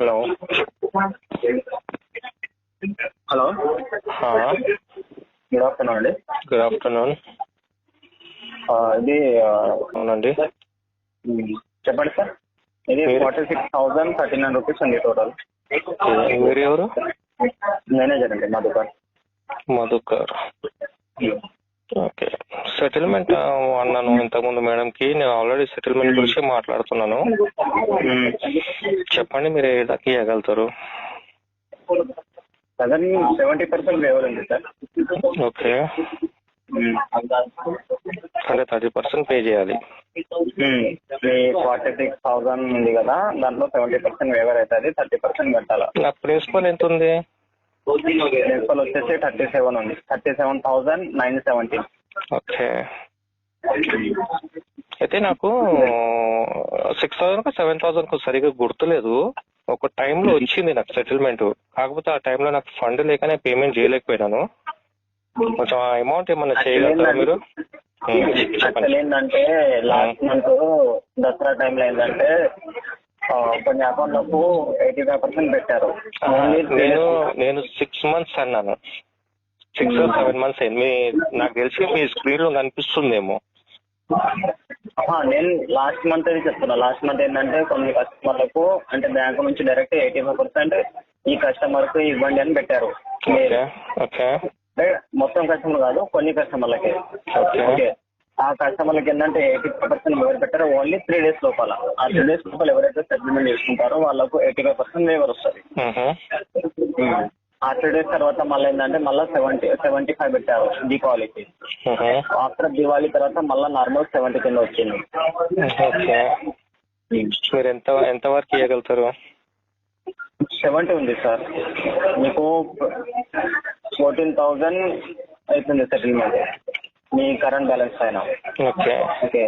Hello hello good afternoon అండి. Good afternoon. ఇది అవునండి. చెప్పండి సార్. ఇది forty six thousand thirty nine rupees అండి టోటల్ మీరు ఎవరు మేనేజర్ అండి మా దుకాణం మధుకర్ ఓకే. సెటిల్మెంట్ అన్నాను ఇంతకుముందు మేడంకి. నేను ఆల్రెడీ సెటిల్మెంట్ గురించి మాట్లాడుతున్నాను. ఉమ్. చెప్పండి మీరు ఏ దాకా ఇవ్వగలుగుతారు సదన్ seventy percent sir. Okay. Um. అంటే థర్టీ పర్సెంట్ పే చేయాలి. ఫార్టీ సిక్స్ థౌసండ్ ఉంది కదా దాంట్లో సెవెంటీ పర్సెంట్ వేవర్ అవుతుంది థర్టీ పర్సెంట్ కట్టాలా? నా ప్రిన్సిపల్ ఎంత ఉంది ప్రిన్సిపల్ వచ్చేసి థర్టీ సెవెన్ ఉంది. Thirty seven thousand nine seventeen okay. అయితే నాకు సిక్స్ థౌసండ్ సెవెన్ థౌసండ్ సరిగా గుర్తులేదు. ఒక టైంలో వచ్చింది నాకు సెటిల్మెంట్ కాకపోతే ఆ టైంలో నాకు ఫండ్ లేకనే పేమెంట్ చేయలేకపోయినాను. కొంచెం ఆ అమౌంట్ ఏమన్నా చేయగలుగుతారా మీరు? అసలు ఏంటంటే లాస్ట్ మంత్ దసరా టైంలో ఏంటంటే కొన్ని అకౌంట్లకు ఎయిటీ ఫైవ్ పర్సెంట్ పెట్టారు. నేను నేను సిక్స్ మంత్స్ అన్నాను. సిక్స్ సెవెన్ మంత్స్ మీ నాకు తెలిసి మీ స్క్రీన్లో కనిపిస్తుందేమో. నేను లాస్ట్ మంత్ అని చెప్తున్నా. లాస్ట్ మంత్ ఏంటంటే కొన్ని కస్టమర్లకు అంటే బ్యాంకు నుంచి డైరెక్ట్ ఎయిటీ ఫైవ్ పర్సెంట్ ఈ కస్టమర్కు ఇవ్వండి అని పెట్టారు. మొత్తం కస్టమర్ కాదు కొన్ని కస్టమర్లకి. ఓకే. ఆ కస్టమర్లకి ఏంటంటే ఎయిటీ ఫైవ్ పర్సెంట్ ఎవరు పెట్టారో ఓన్లీ త్రీ డేస్ లోపల. ఆ త్రీ డేస్ లోపల ఎవరైతే సెటిల్మెంట్ చేసుకుంటారో వాళ్ళకు ఎయిటీ ఫైవ్ పర్సెంట్ వేవర్ వస్తుంది. ఆ త్రీ డేస్ తర్వాత మళ్ళీ ఏంటంటే మళ్ళీ సెవెంటీ సెవెంటీ ఫైవ్ పెట్టారు దీపావళికి. ఆఫ్టర్ దివాళీ తర్వాత మళ్ళీ నార్మల్ సెవెంటీ కింద వచ్చింది. ఓకే. మీరు ఎంత ఎంత వరకు ఇవ్వగలుగుతారు సెవెంటీ ఉంది సార్. మీకు ఫోర్టీన్ థౌజండ్ అవుతుంది సెటిల్మెంట్ మీ కరెంట్ బ్యాలెన్స్ పైన. ఓకే. ఓకే.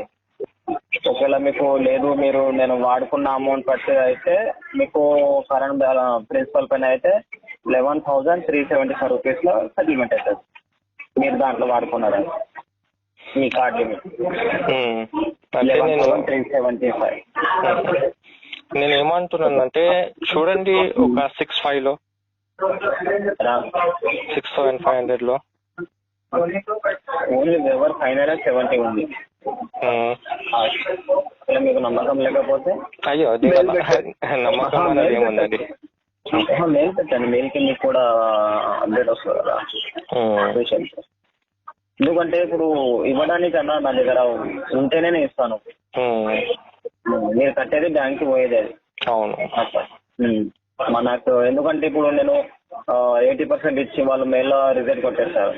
ఒకవేళ మీకు లేదు మీరు నేను వాడుకున్న అమౌంట్ బట్టి అయితే మీకు కరెంట్ ప్రిన్సిపల్ పైన అయితే eleven thousand three seventy five రూపీస్లో సెటిల్మెంట్ అవుతుంది. మీరు దాంట్లో వాడుకున్నారు. మీ కార్డ్ లిమిట్. అంటే eleven thousand three seventy five నేను ఏమంటున్నానంటే చూడండి ఒక సిక్స్ ఫైవ్లో. సిక్స్ థౌసండ్ ఫైవ్ హండ్రెడ్లో. ఓన్లీ ఎవర్ ఫైనల్ సెవెంటీ ఉంది మీకు నమ్మకం లేకపోతే అయ్యో. నమ్మకం అనేది ఏముందండి మెయిల్ పెట్టండి. మెయిల్కి మీకు కూడా అప్డేట్ వస్తుంది కదా. ఎందుకంటే ఇప్పుడు ఇవ్వడానికన్నా నా దగ్గర ఉంటేనే నేను ఇస్తాను. మీరు కట్టేది బ్యాంక్కి పోయేది అది. అవును. మనకు ఎందుకంటే ఇప్పుడు నేను ఎయిటీ పర్సెంట్ ఇచ్చి వాళ్ళు మెయిల్లో రిజల్ట్ కొట్టేస్తారు.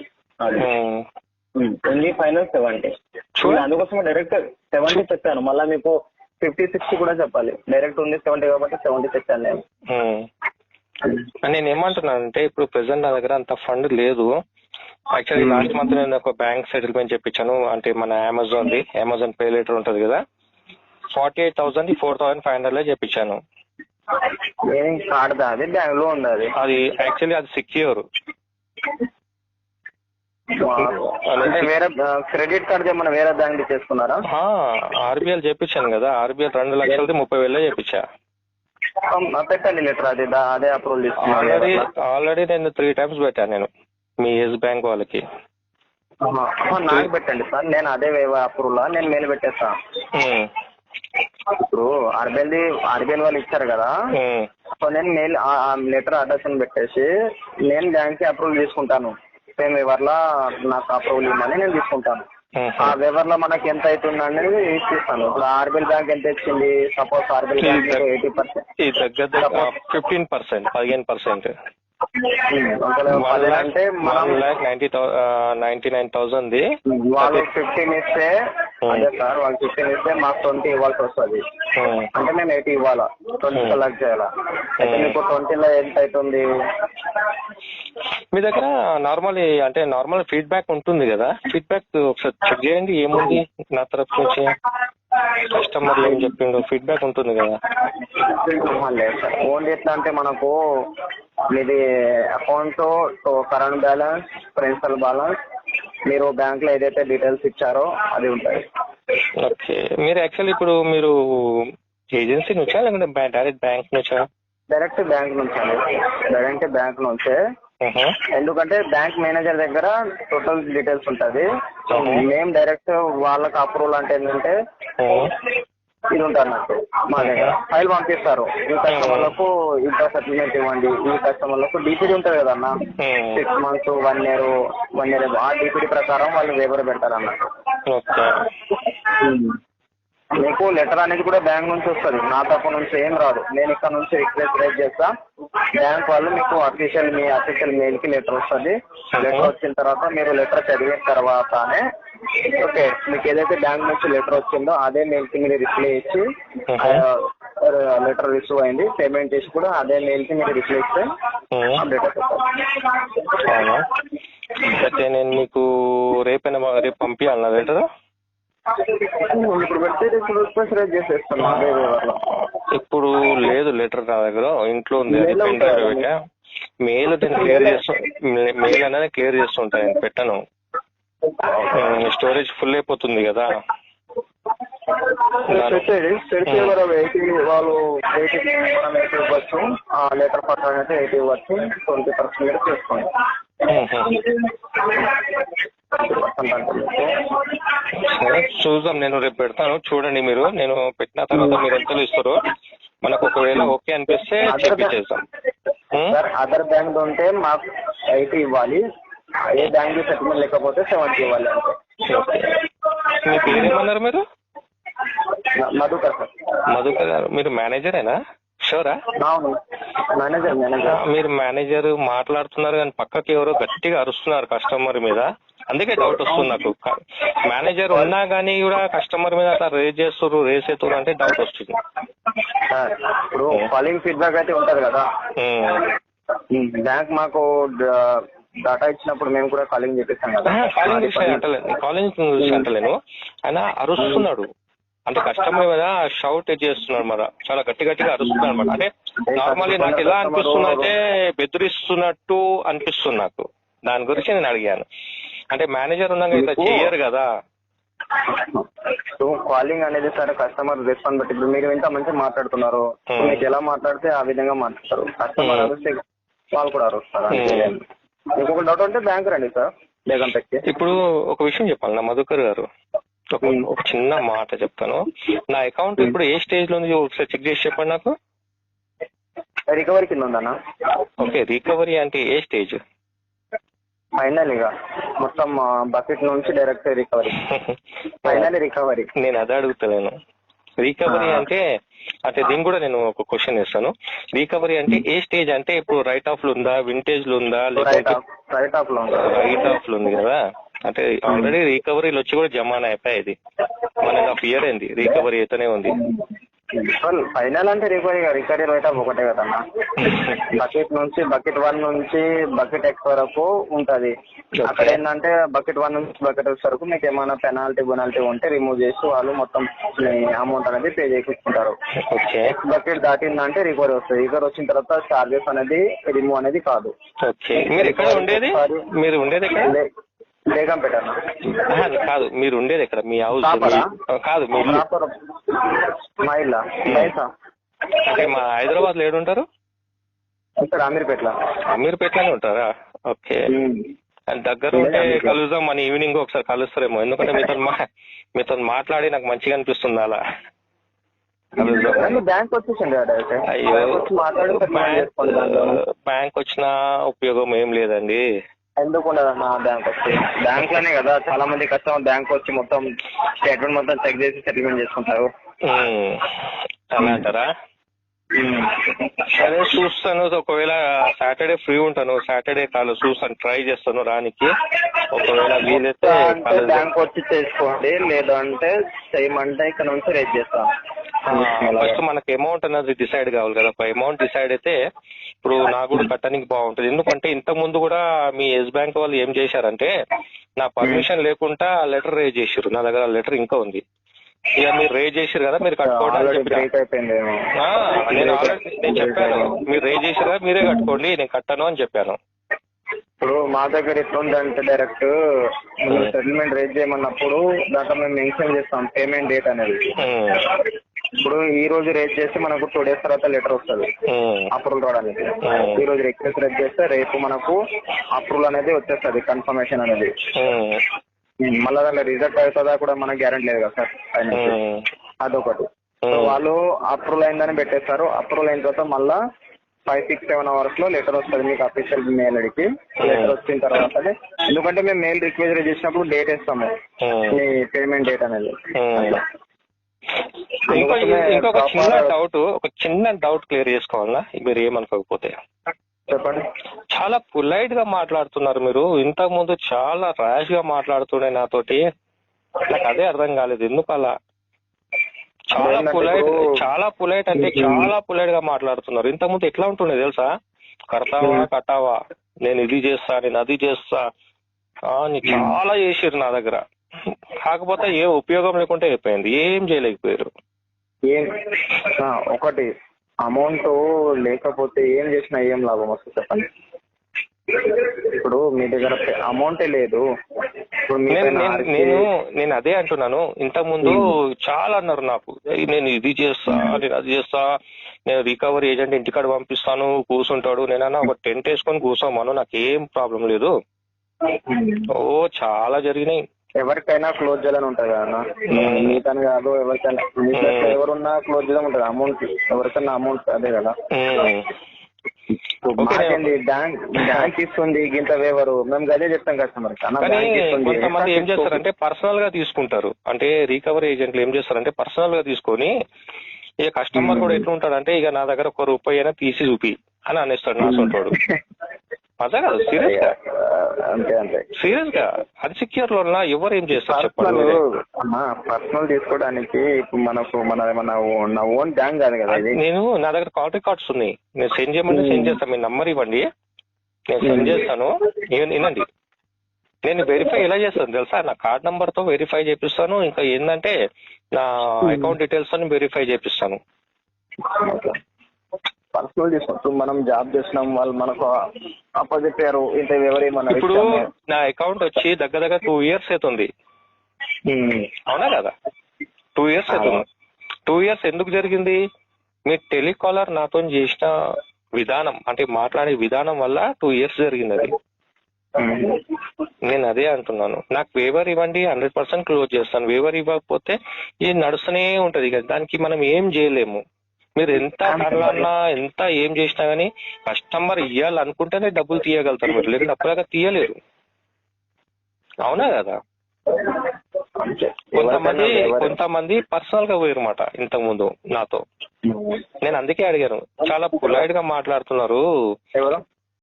Only final seventy Sure. అందుకోసం డైరెక్ట్ సెవెంటీ చెప్పాను. మళ్ళీ మీకు ఫిఫ్టీ సిక్స్టీ కూడా చెప్పాలి. డైరెక్ట్ ఉంది సెవెంటీ కాబట్టి సెవెంటీ చెప్పాను నేను. నేను ఏమంటున్నానంటే ఇప్పుడు ప్రెసెంట్ నా దగ్గర అంత ఫండ్ లేదు. యాక్చువల్లీ. లాస్ట్ మంత్ నేను ఒక బ్యాంక్ సెటిల్మెంట్ చెప్పించాను. అంటే మన Amazon the Amazon pay letter ఉంటది కదా. Forty eight thousand four thousand five హండ్రెడ్లో చెప్పించాను. అది యాక్చువల్లీ అది? సెక్యూర్ అంటే వేరే క్రెడిట్ కార్డ్ ఏమన్నా వేరే బ్యాంక్ చేసుకున్నారా? ఆర్బీఎల్ చెప్పించాను కదా. ఆర్బీఎల్ రెండు లక్షలది ముప్పై వేలలో చెప్పించా పెట్టండి లెటర్ అది అదే అప్రూవల్ ఆల్రెడీ ఆల్రెడీ నేను త్రీ టైమ్స్ పెట్టాను నేను మీ ఎస్ బ్యాంక్ వాళ్ళకి. నాకు పెట్టండి సార్. నేను అదే అప్రూవల్ నేను మెయిల్ పెట్టేస్తా. ఇప్పుడు ఆర్బిఎల్ది ఆర్బిఎల్ వాళ్ళు ఇచ్చారు కదా. సో నేను మెయిల్ ఆ లెటర్ అడ్రస్ పెట్టేసి నేను బ్యాంక్కి అప్రూవల్ తీసుకుంటాను. సేమ్ వివర్లా నాకు అప్రూవల్ ఇవ్వమని నేను తీసుకుంటాను. ఆ వివర్లో మనకి ఎంత అవుతుంది అనేది ఇస్తాను ఇప్పుడు ఆర్బిఎల్ బ్యాంక్ ఎంత ఇచ్చింది? Suppose RBL bank eighty percent. Fifteen percent పదిహేను పర్సెంట్. అంటే మనం నైన్టీ నైన్ థౌసండ్ వాళ్ళు ఫిఫ్టీన్ ఇస్తే అదే సార్ వాళ్ళు ఫిఫ్టీన్ ఇస్తే మాకు ట్వంటీ ఇవ్వాల్సి వస్తుంది. అంటే మేము ఎయిటీ ఇవ్వాలా? Twenty Hmm. కలెక్ట్ చేయాలా? అయితే Hmm. మీకు ట్వంటీలో ఎంత అవుతుంది మీ దగ్గర నార్మల్ అంటే నార్మల్ ఫీడ్బ్యాక్ ఉంటుంది కదా? ఫీడ్బ్యాక్ ఒకసారి చెక్ చేయండి ఏముంది నా తరఫు నుంచి? కస్టమర్లు ఏం చెప్పిండు ఫీడ్బ్యాక్ ఉంటుంది కదా. లేదు సార్ ఓన్లీ ఎట్లా అంటే మనకు మీది account current balance principal balance మీరు బ్యాంక్లో ఏదైతే డీటెయిల్స్ ఇచ్చారో అది ఉంటుంది ఓకే. మీరు యాక్చువల్లీ ఇప్పుడు మీరు ఏజెన్సీ నుంచా లేకుంటే డైరెక్ట్ బ్యాంక్ నుంచా? డైరెక్ట్ బ్యాంక్ నుంచి అండి డైరెక్ట్ బ్యాంక్ నుంచే. ఎందుకంటే బ్యాంక్ మేనేజర్ దగ్గర టోటల్ డీటెయిల్స్ ఉంటుంది. సో మేము డైరెక్ట్ వాళ్ళకి అప్రూవల్ అంటే ఏంటంటే. ఇది ఉంటుంది అన్నట్టు మా దగ్గర. ఫైల్ పంపిస్తారు. ఈ కస్టమర్లకు ఇంత సెటిల్మెంట్ ఇవ్వండి. ఈ కస్టమర్లకు డిపిడి ఉంటుంది కదా అన్న. Six months one year one year ఆ డిపిడి ప్రకారం వాళ్ళు వేబర్ పెడతారు అన్నట్టు ఓకే. మీకు లెటర్ అనేది కూడా బ్యాంక్ నుంచి వస్తుంది. నా తరపు నుంచి ఏం రాదు. నేను ఇక్కడ నుంచి రిక్వెస్ట్ రైజ్ చేస్తా. బ్యాంక్ వాళ్ళు మీకు అఫీషియల్ మీ అఫీషియల్ మెయిల్కి లెటర్ వస్తుంది. లెటర్ వచ్చిన తర్వాత మీరు లెటర్ చదివిన తర్వాతనే ఓకే మీకు ఏదైతే బ్యాంక్ నుంచి లెటర్ వచ్చిందో అదే మెయిల్కి మీరు రిప్లై ఇచ్చి లెటర్ రిసీవ్ అయింది. పేమెంట్ చేసి కూడా అదే మెయిల్కి మీరు రిప్లై ఇస్తే అయితే నేను మీకు రేపైనా రేపు పంపించాలన్నా లెటర్? ఇప్పుడు ఇప్పుడు చేసేస్తున్నా లేదు లెటర్ నా దగ్గర ఇంట్లో ఉంది అది పెన్ డ్రైవ్? పెట్టా. మెయిల్ నేను క్లియర్ చేస్తూ మెయిల్ అనేది క్లియర్ చేస్తుంటా నేను పెట్టను. స్టోరేజ్ ఫుల్ అయిపోతుంది కదా. పెట్టేది పెడితే మనం ఎయిటీ వాళ్ళు ఎయిటీ మనం ఎయిటీ ఇవ్వచ్చు. ఆ లెటర్ అయితే ఎయిటీ ఇవ్వచ్చు. ట్వంటీ పర్సెంట్ అంటే చూద్దాం. నేను రేపు పెడతాను. చూడండి మీరు. నేను పెట్టిన తర్వాత మీరు ఎంత ఇస్తారు మనకు ఒకవేళ ఓకే అనిపిస్తే? సార్ అదర్ బ్యాంక్ ఉంటే మాకు ఎయిటీ ఇవ్వాలి. ఏ బ్యాంక్ సెటిల్మెంట్ లేకపోతే సెవెంటీ ఇవ్వాలి ఓకే. మీ పేరేమన్నారు మీరు? మధుకర్ సార్. మధుకర్ గారు. మీరు మేనేజరేనా? షూరా? మేనేజర్ మీరు మేనేజర్ మాట్లాడుతున్నారు కానీ పక్కకి ఎవరో గట్టిగా అరుస్తున్నారు కస్టమర్ మీద. అందుకే డౌట్ వస్తుంది నాకు. మేనేజర్ ఉన్నా కానీ కూడా కస్టమర్ మీద అట్లా రేజ్ చేస్తారు రేస్ అవుతారు అంటే డౌట్ వస్తుంది. ఇప్పుడు కాలింగ్ ఫీడ్బ్యాక్ అయితే ఉంటది కదా. బ్యాంక్ మాకు డాటా ఇచ్చినప్పుడు మేము కూడా కాలింగ్ కదా. ఆహా, కాలింగ్ అంటలేను కాలింగ్ అంటలేను ఆయన అరుస్తున్నాడు. అంటే కస్టమర్ మీద షౌట్ చేస్తున్నాడు మరి. చాలా గట్టి గట్టిగా అరుస్తున్నాడు అనమాట అంటే నార్మల్లీ నాకు ఎలా అనిపిస్తుంది అంటే బెదిరిస్తున్నట్టు అనిపిస్తుంది నాకు. దాని గురించి నేను అడిగాను. అంటే మేనేజర్ ఉన్నాక ఇట్లా చెయ్యరు కదా. సో కాలింగ్ అనేది సార్ కస్టమర్ రెస్పాన్స్ బట్టి. ఇప్పుడు మీరు ఇంత మంచిగా మాట్లాడుతున్నారు. Hmm. మీకు ఎలా మాట్లాడితే ఆ విధంగా మాట్లాడతారు. Customer Hmm. అరిస్తే వాళ్ళు కూడా అరుస్తారు. Hmm. ఇంకొక డౌట్ ఉంటే బ్యాంక్ రండి సార్. ఇప్పుడు ఒక విషయం చెప్పాలి నా మధుకర్ గారు. ఒక. ఒక చిన్న మాట చెప్తాను. నా అకౌంట్ ఇప్పుడు ఏ స్టేజ్లో ఉంది? ఒకసారి చెక్ చేసి చెప్పండి నాకు. రికవరీ కింద ఉందన్న. ఓకే రికవరీ అంటే ఏ స్టేజ్ ఫైనల్ ఇక. మొత్తం బకెట్ నుంచి డైరెక్ట్ రికవరీ ఫైనల్ రికవరీ నేను అదే అడుగుతలేను రికవరీ. అంటే అంటే దీని కూడా నేను ఒక క్వశ్చన్ ఇస్తాను రికవరీ అంటే ఏ స్టేజ్ అంటే ఇప్పుడు రైట్ ఆఫ్ ఉందా వింటేజ్లో ఉందా రైట్ లేకపోతే ఆఫ్ రైట్ ఆఫ్లో ఉంది? రైట్ ఆఫ్ ఉంది కదా. అంటే ఆల్రెడీ రికవరీలు వచ్చి కూడా జమానా అయిపోయాయి ఇది. వన్ అండ్ హాఫ్ ఇయర్ అయింది. రికవరీ అయితేనే ఉంది. ఫైనల్ అంటే రికవరీ రికవరీ రైట్ ఒకటే కదన్న బకెట్ నుంచి బకెట్ వన్ నుంచి బకెట్ ఎక్స్ వరకు ఉంటది. అక్కడ ఏంటంటే బకెట్ వన్ నుంచి బకెట్ ఎక్స్ వరకు మీకు ఏమైనా పెనాల్టీ బొనాలిటీ ఉంటే రిమూవ్ చేసి వాళ్ళు మొత్తం అమౌంట్ అనేది పే చేయించుకుంటారు. ఓకే బకెట్ దాటిందంటే రికవరీ వస్తుంది. రికవరీ వచ్చిన తర్వాత చార్జెస్ అనేది రిమూవ్ అనేది కాదు. మీరు ఉండేది? ఆహా, కాదు మీరు ఉండేది ఎక్కడ? మీ హౌస్ కాదు మీ ఇల్లు. ప్రాపర్ మా ఇల్లా? పైసా అంటే మా హైదరాబాద్లో ఏడుంటారు ఇక్కడ అమీర్పేట్ల. అమీర్పేటలోనే ఉంటారా? ఓకే. అండ్ దగ్గర ఉంటే కలుద్దాం మన ఈవినింగ్ ఒకసారి కలుస్తారేమో. ఎందుకంటే మీతో మీతో మాట్లాడి నాకు మంచిగా అనిపిస్తుంది అలా. బ్యాంక్. బ్యాంక్ వచ్చిన ఉపయోగం ఏం లేదండి. ఎందుకు ఉండదు అన్న బ్యాంక్ వచ్చి? బ్యాంక్లోనే కదా చాలా మంది కస్టమర్ బ్యాంక్ వచ్చి మొత్తం స్టేట్మెంట్ మొత్తం చెక్ చేసి సెటిల్మెంట్ చేసుకుంటారు. అలా అంటారా? సరే చూస్తాను. ఒకవేళ సాటర్డే ఫ్రీ ఉంటాను. సాటర్డే కాలు చూస్తాను. ట్రై చేస్తాను రానికి. ఒకవేళ వీలైతే అంటే బ్యాంక్ వచ్చి చేసుకోండి. లేదంటే చేయమంటే ఇక్కడ నుంచి రేట్ చేస్తాం ఫస్ట్ మనకి అమౌంట్ అనేది డిసైడ్ కావాలి కదా. అమౌంట్ డిసైడ్ అయితే ఇప్పుడు నాకు కూడా కట్టడానికి బాగుంటుంది. ఎందుకంటే ఇంత ముందు కూడా మీ ఎస్ బ్యాంక్ వాళ్ళు ఏం చేశారంటే నా పర్మిషన్ లేకుండా లెటర్ రేజ్ చేసారు నా దగ్గర లెటర్ ఇంకా ఉంది. ఇక మీరు రేజ్ చేసారు కదా మీరు కట్టుకోండి అని ఆ, నేను ఆల్రెడీ నేను చెప్పాను. మీరు రేజ్ చేసారు కదా మీరే కట్టుకోండి నేను కట్టాను అని చెప్పాను. ఇప్పుడు మా దగ్గర ఎట్లుందంటే డైరెక్ట్ సెటిల్మెంట్ రేట్ చేయమన్నప్పుడు దాంట్లో మేము మెన్షన్ చేస్తాం పేమెంట్ డేట్ అనేది. ఉమ్, ఇప్పుడు ఈ రోజు రేట్ చేస్తే మనకు టూ డేస్ తర్వాత లెటర్ వస్తుంది. అప్రూవల్ రావడానికి. Hmm. ఈ రోజు రిక్వెస్ట్ రేట్ చేస్తే రేపు మనకు అప్రూవల్ అనేది వచ్చేస్తుంది కన్ఫర్మేషన్ అనేది. ఉమ్, మళ్ళీ దాంట్లో రిజల్ట్ అవుతుందా కూడా మనకు గ్యారెంటీ లేదు కదా సార్ అదొకటి. వాళ్ళు అప్రూవల్ అయిందని పెట్టేస్తారు. అప్రూవల్ అయిన తర్వాత మళ్ళా ఫైవ్ సిక్స్ సెవెన్ అవర్స్లో లెటర్ వస్తుంది మీకు అఫీషియల్ మెయిల్ అడిగి. లెటర్ వచ్చిన తర్వాత ఎందుకంటే మేము మెయిల్ రిక్వెస్ట్ చేసినప్పుడు డేట్ ఇస్తాము. మీ పేమెంట్ డేట్ అనేది. ఇంకో ఇంకొక చిన్న డౌట్ ఒక చిన్న డౌట్ క్లియర్ చేసుకోవాలా మీరు ఏమనుకోకపోతే. చెప్పండి. చాలా పొలైట్గా మాట్లాడుతున్నారు మీరు. ఇంతకు ముందు చాలా ర్యాష్గా మాట్లాడుతుండే నాతోటి. నాకు అదే అర్థం కాలేదు. ఎందుకు అలా చాలా పొలైట్ చాలా పొలైట్ అంటే చాలా పొలైట్గా మాట్లాడుతున్నారు. ఇంతకు ముందు ఎట్లా ఉంటుండే తెలుసా? కడతావా కట్టావా? నేను ఇది చేస్తా నేను అది చేస్తా ఆ, నీ చాలా చేసిర్రు నా దగ్గర. కాకపోతే ఏ ఉపయోగం లేకుంటే అయిపోయింది. ఏం చేయలేకపోయారు? ఏం ఒకటి అమౌంట్ లేకపోతే ఏం చేసినా ఏం లాభం వస్తుంది చెప్పండి. ఇప్పుడు మీ దగ్గర అమౌంటే లేదు. ఇప్పుడు నేను నేను- అదే అంటున్నాను. ఇంతకు ముందు చాలా అన్నారు నాకు. "ఏయ్, నేను ఇది చేస్తా నేను అది చేస్తా నేను రికవరీ ఏజెంట్ ఇంటికాడ పంపిస్తాను కూర్చుంటాడు. నేనన్నా ఒక టెంట్ వేసుకొని కూర్చోమను నాకు ఏం ప్రాబ్లం లేదు ఓ చాలా జరిగినాయి. ఎవరికైనా క్లోజ్ చేయాలని ఉంటది కదా అన్న. మీతని కాదు ఎవరికైనా. ఎవరున్నా క్లోజ్ చేయాలని ఉంటది అమౌంట్ ఎవరికైనా అమౌంట్ అదే కదా. బ్యాంక్ బ్యాంక్ ఇస్తుంది వేవరు. మేము అదే చెప్తాం కస్టమర్ కొంతమంది ఏం చేస్తారంటే పర్సనల్గా తీసుకుంటారు. అంటే రికవరీ ఏజెంట్లు ఏం చేస్తారంటే పర్సనల్గా తీసుకొని ఇక కస్టమర్ కూడా ఎట్లా ఉంటాడంటే ఇక నా దగ్గర ఒక రూపాయి అయినా తీసి చూపి అని అనేస్తాడు నా సొంటోడు. అదే కదా సీరియస్గా? అంతే అంతే. సీరియస్గా? అన్సెక్యూర్ లోన్ లా ఎవరు ఏం చేస్తారు చెప్పండి? పర్సనల్ తీసుకోవడానికి ఇప్పుడు మనకు మన మన నా ఓన్ బ్యాంక్ కాదు కదా నేను నా దగ్గర కాల్ రికార్డ్స్ ఉన్నాయి. నేను సెండ్ చేయమంటే సెండ్ చేస్తాను. మీ నంబర్ ఇవ్వండి. నేను సెండ్ చేస్తాను. వినండి నేను వెరిఫై ఎలా చేస్తాను తెలుసా? నా కార్డ్ నంబర్తో వెరిఫై చేపిస్తాను. ఇంకా ఏంటంటే నా అకౌంట్ డీటెయిల్స్తో వెరిఫై చేపిస్తాను. పర్సనల్ తీసుకోవచ్చు మనం జాబ్ చేసినాం వాళ్ళు మనకు ఇంత ఎవరేమన్నా ఇప్పుడు నా అకౌంట్ వచ్చి దగ్గర దగ్గర టూ ఇయర్స్ అవుతుంది. అవునా కదా? టూ ఇయర్స్ అవుతుంది. టూ ఇయర్స్ ఎందుకు జరిగింది? మీ టెలికాలర్ నాతో చేసిన విధానం అంటే మాట్లాడే విధానం వల్ల టూ ఇయర్స్ జరిగింది అది. నేను అదే అంటున్నాను. నాకు వేవర్ ఇవ్వండి హండ్రెడ్ పర్సెంట్ క్లోజ్ చేస్తాను. వేవర్ ఇవ్వకపోతే ఇది నడుస్తూనే ఉంటది ఇక దానికి మనం ఏం చేయలేము. మీరు ఎంత అన్నా ఎంత ఏం చేసినా గానీ కస్టమర్ ఇవ్వాలనుకుంటేనే డబ్బులు తీయగలుగుతారు మీరు. లేకపోతే అప్పటిదాకా తీయలేరు. అవునా కదా? కొంతమంది కొంతమంది పర్సనల్గా పోయారన్నమాట ఇంతకు ముందు నాతో. నేను అందుకే అడిగాను. చాలా పొలైట్గా మాట్లాడుతున్నారు.